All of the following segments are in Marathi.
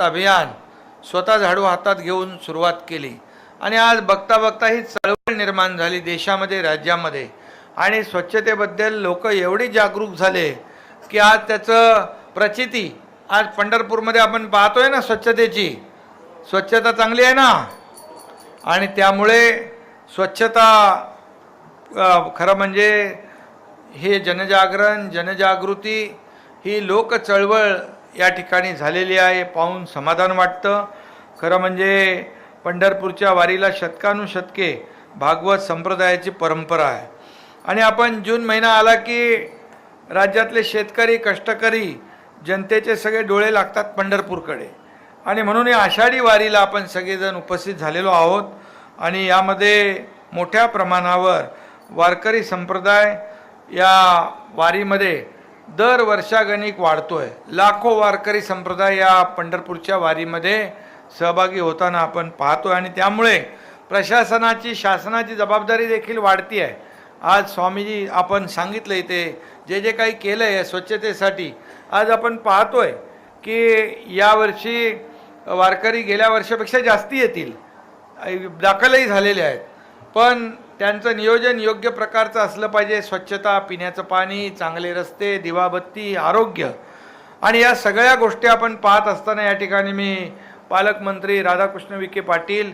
अभियान स्वतः झाडू हातात घेऊन सुरुवात केली. आणि आज बघता बघता ही चळवळ निर्माण झाली देशामध्ये राज्यामध्ये. आणि स्वच्छतेबद्दल लोक एवढी जागरूक झाले की आज त्याचं प्रचिती आज पंढरपूरमध्ये आपण पाहतोय ना स्वच्छतेची. स्वच्छता चांगली आहे ना? आणि त्यामुळे स्वच्छता खरं म्हणजे हे जनजागरण जनजागृती ही लोक चळवळ या ठिकाणी झालेली आहे पाहून समाधान वाटतं. खरं म्हणजे पंढरपूरच्या वारीला शतकानुशतके भागवत संप्रदायाची परंपरा आहे. आणि आपण जून महिना आला की राज्यातले शेतकरी कष्टकरी जनतेचे सगळे डोळे लागतात पंढरपूरकडे. आणि म्हणून या आषाढी वारीला आपण सगळेजण उपस्थित झालेलो आहोत. आणि यामध्ये मोठ्या प्रमाणावर वारकरी संप्रदाय या वारीमध्ये दर वर्षागणिक वाढतोय. लाखो वारकरी संप्रदाय या पंढरपूरच्या वारीमध्ये सहभागी होताना आपण पाहतोय आणि त्यामुळे प्रशासनाची शासनाची जबाबदारी देखील वाढती आहे. आज स्वामीजी आपण सांगितलं इथे जे जे काही केलं आहे स्वच्छतेसाठी आज आपण पाहतोय की यावर्षी वारकरी गेल्या वर्षापेक्षा जास्ती येतील. दाखलही झालेले आहेत. पण त्यांचं नियोजन योग्य प्रकारचं असलं पाहिजे. स्वच्छता पिण्याचं पाणी चांगले रस्ते दिवाबत्ती आरोग्य. आणि या सगळ्या गोष्टी आपण पाहत असताना या ठिकाणी मी पालकमंत्री राधाकृष्ण विखे पाटील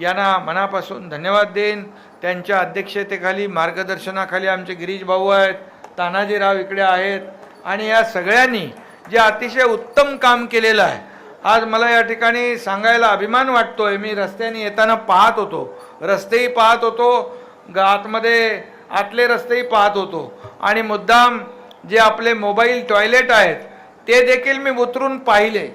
यांना मनापासून धन्यवाद देईन. त्यांच्या अध्यक्षतेखाली मार्गदर्शनाखाली आमचे गिरीश भाऊ आहेत तानाजीराव इकडे आहेत. आणि या सगळ्यांनी जे अतिशय उत्तम काम केलेलं आहे आज मला या ठिकाणी सांगायला अभिमान वाटतोय. मी रस्त्याने येताना पाहत होतो. रस्तेही पाहत होतो. ग- आतमध्ये आतले रस्तेही पाहत होतो. आणि मुद्दाम जे आपले मोबाईल टॉयलेट आहेत ते देखील मी उतरून पाहिले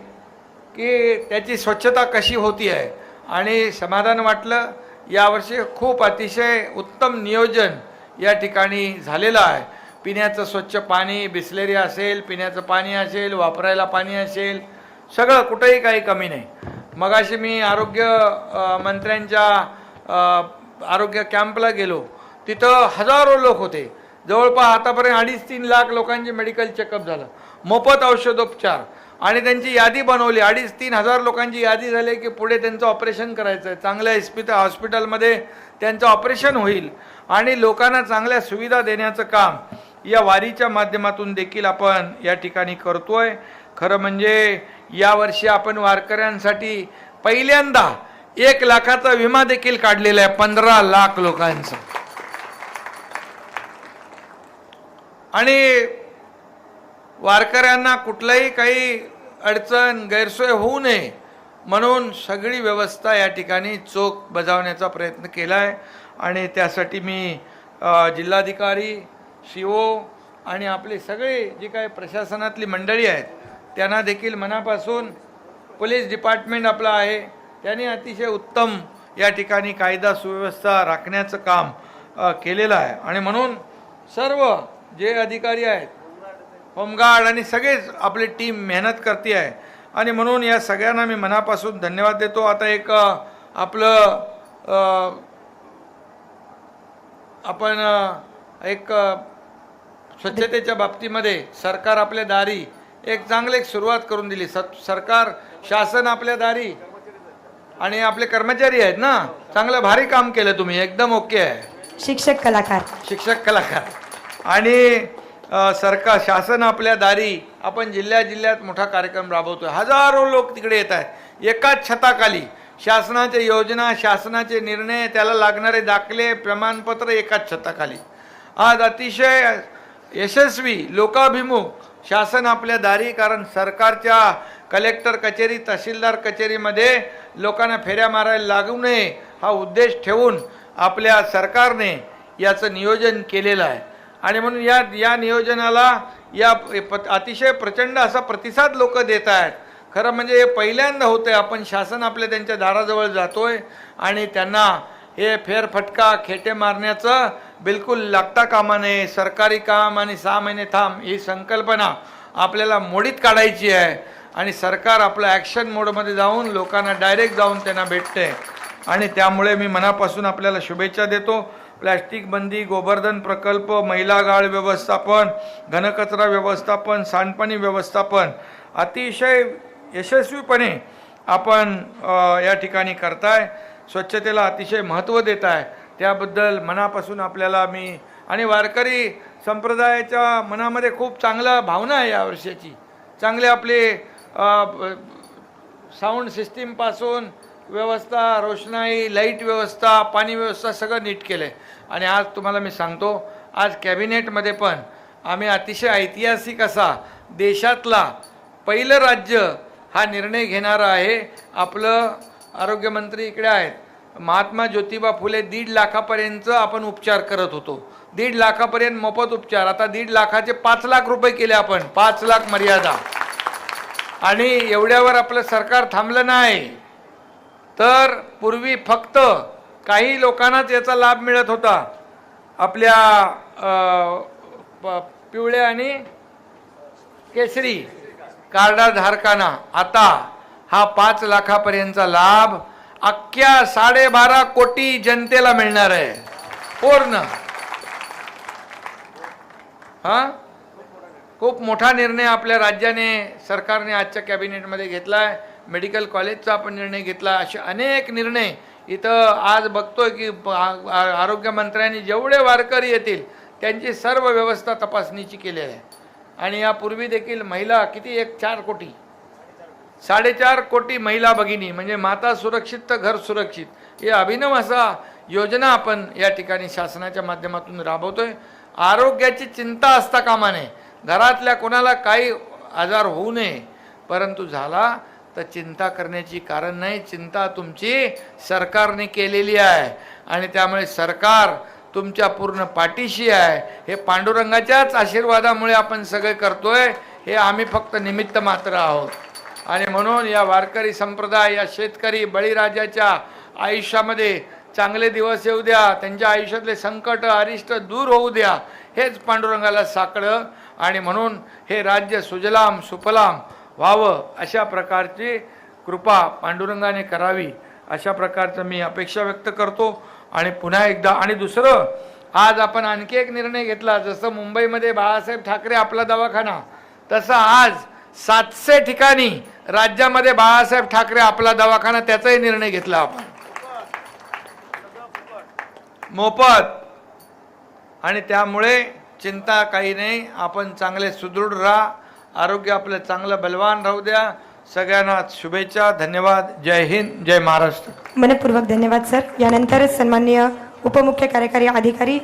की त्याची स्वच्छता कशी होती आहे. आणि समाधान वाटलं. यावर्षी खूप अतिशय उत्तम नियोजन या ठिकाणी झालेलं आहे. पिण्याचं स्वच्छ पाणी बिसलेरी असेल पिण्याचं पाणी असेल वापरायला पाणी असेल सगळं कुठंही काही कमी नाही. मगाशी मी आरोग्य मंत्र्यांच्या आरोग्य कॅम्पला गेलो. तिथं हजारो लोक होते. जवळपास आतापर्यंत अडीच तीन लाख लोकांचे मेडिकल चेकअप झालं. मोफत औषधोपचार. आणि त्यांची यादी बनवली. अडीच तीन हजार लोकांची यादी झाली की पुढे त्यांचं ऑपरेशन करायचं आहे चांगल्या इस्पित हॉस्पिटलमध्ये त्यांचं ऑपरेशन होईल. आणि लोकांना चांगल्या सुविधा देण्याचं काम या वारीच्या माध्यमातून देखील आपण या ठिकाणी करतो आहे खरं म्हणजे यावर्षी आपण वारकऱ्यांसाठी पहिल्यांदा एक लाखाचा विमा देखील काढलेला आहे पंधरा लाख लोकांचा. आणि वारकऱ्यांना कुठलाही काही अडचण गैरसोय होऊ नये म्हणून सगळी व्यवस्था या ठिकाणी चोख बजावण्याचा प्रयत्न केला आहे आणि त्यासाठी मी जिल्हाधिकारी सी ओ आणि आपले सगळे जे काही प्रशासनातली मंडळी आहेत त्यांना देखील मनापासून पोलीस डिपार्टमेंट आपलं आहे. त्यांनी अतिशय उत्तम या ठिकाणी कायदा सुव्यवस्था राखण्याचं काम केलेलं आहे. आणि म्हणून सर्व जे अधिकारी आहेत होमगार्ड आणि सगळेच आपली टीम मेहनत करते आहे. आणि म्हणून या सगळ्यांना मी मनापासून धन्यवाद देतो. आता एक आपलं आपण एक स्वच्छतेच्या बाबतीमध्ये सरकार आपल्या दारी एक चांगली एक सुरुवात करून दिली. सत सरकार शासन आपल्या दारी आणि आपले कर्मचारी आहेत ना? चांगलं भारी काम केलं तुम्ही. एकदम ओके आहे. शिक्षक कलाकार. शिक्षक कलाकार. आणि सरकार शासन आपल्या दारी आपण जिल्ह्या जिल्ह्यात मोठा कार्यक्रम राबवतोय. हजारो लोक तिकडे येत आहेत. एकाच छताखाली. शासनाच्या योजना शासनाचे निर्णय त्याला लागणारे दाखले प्रमाणपत्र एकाच छताखाली. आज अतिशय यशस्वी लोकाभिमुख शासन आपल्या दारी कारण सरकारच्या कलेक्टर कचेरी तहसीलदार कचेरीमध्ये लोकांना फेऱ्या मारायला लागू नये हा उद्देश ठेवून आपल्या सरकारने याचं नियोजन केलेलं आहे. आणि म्हणून या या नियोजनाला या अतिशय प्रचंड असा प्रतिसाद लोक देत आहेत खरं म्हणजे हे पहिल्यांदा होतंय आपण शासन आपल्या त्यांच्या दाराजवळ जातोय आणि त्यांना हे फेरफटका खेटे मारण्याचं बिलकुल लागता कामा नये सरकारी काम आणि सहा महिने थांब ही संकल्पना आपल्याला मोडीत काढायची आहे. आणि सरकार आपलं ॲक्शन मोडमध्ये जाऊन लोकांना डायरेक्ट जाऊन त्यांना भेटते. आणि त्यामुळे मी मनापासून आपल्याला शुभेच्छा देतो. प्लॅस्टिक बंदी गोवर्धन प्रकल्प महिला गाळ व्यवस्थापन घनकचरा व्यवस्थापन सांडपाणी व्यवस्थापन अतिशय यशस्वीपणे आपण या ठिकाणी करताय. स्वच्छतेला अतिशय महत्त्व देत आहे त्याबद्दल मनापासून आपल्याला मी आणि वारकरी संप्रदायाच्या मनामध्ये खूप चांगला भावना आहे या वर्षाची. चांगले आपले साऊंड सिस्टीमपासून व्यवस्था रोषणाई लाइट व्यवस्था पाणी व्यवस्था सगळं नीट केलं आहे आणि आज तुम्हाला मी सांगतो आज कॅबिनेटमध्ये पण आम्ही अतिशय ऐतिहासिक असा देशातला पहिलं राज्य हा निर्णय घेणारा आहे. आपलं आरोग्यमंत्री इकडे आहेत. महात्मा ज्योतिबा फुले दीड लाखापर्यंत आपण उपचार करत होतो. दीड लाखापर्यंत मोफत उपचार. आता दीड लाखाचे पाच लाख रुपये केले आपण. पाच लाख मर्यादा. आणि एवढ्यावर आपलं सरकार थांबलं नाही. तर पूर्वी फक्त काही लोकांनाच याचा लाभ मिळत होता. आपल्या प- पिवळ्या आणि केसरी कार्डाधारकांना. आता हा पाच लाखापर्यंतचा लाभ अख्ख्या साडेबारा कोटी जनतेला मिळणार आहे. पूर्ण. हा? खूप मोठा निर्णय आपल्या राज्याने सरकारने आजच्या कॅबिनेटमध्ये घेतला आहे मेडिकल कॉलेजचा आपण निर्णय घेतला. असे अनेक निर्णय इथं आज बघतोय की आरोग्यमंत्र्यांनी जेवढे वारकरी येतील त्यांची सर्व व्यवस्था तपासणीची केली आहे. आणि यापूर्वी देखील महिला किती? एक चार कोटी. साडेचार कोटी महिला भगिनी म्हणजे माता सुरक्षित तर घर सुरक्षित हे अभिनव असा योजना आपण या ठिकाणी शासनाच्या माध्यमातून राबवतोय. आरोग्याची चिंता असता कामा नये. घरातल्या कोणाला काही आजार होऊ नये परंतु झाला तर चिंता करण्याची कारण नाही. चिंता तुमची सरकारने केलेली आहे आणि त्यामुळे सरकार तुमच्या पूर्ण पाठीशी आहे. हे पांडुरंगाच्याच आशीर्वादामुळे आपण सगळे करतोय. हे आम्ही फक्त निमित्त मात्र आहोत. आणि म्हणून या वारकरी संप्रदाय या शेतकरी बळीराजाच्या आयुष्यामध्ये चांगले दिवस येऊ द्या त्यांच्या आयुष्यातले संकट अरिष्ट दूर होऊ द्या हेच पांडुरंगाला साकडं. आणि म्हणून हे राज्य सुजलाम सुफलाम व्हावं अशा प्रकारची कृपा पांडुरंगाने करावी. अशा प्रकारचं मी अपेक्षा व्यक्त करतो. आणि पुन्हा एकदा आणि दुसरं आज आपण आणखी एक निर्णय घेतला. जसं मुंबईमध्ये बाळासाहेब ठाकरे आपला दवाखाना तसं आज सातशे ठिकाणी राज्यामध्ये बाळासाहेब ठाकरे आपला दवाखाना त्याचाही निर्णय घेतला आपण. मोफत. आणि त्यामुळे चिंता काही नाही आपण चांगले सुदृढ राहा आरोग्य आपलं चांगलं बलवान राहू द्या. सगळ्यांना शुभेच्छा धन्यवाद जय हिंद जय महाराष्ट्र. मनपूर्वक धन्यवाद सर. यानंतर सन्माननीय उपमुख्य कार्यकारी अधिकारी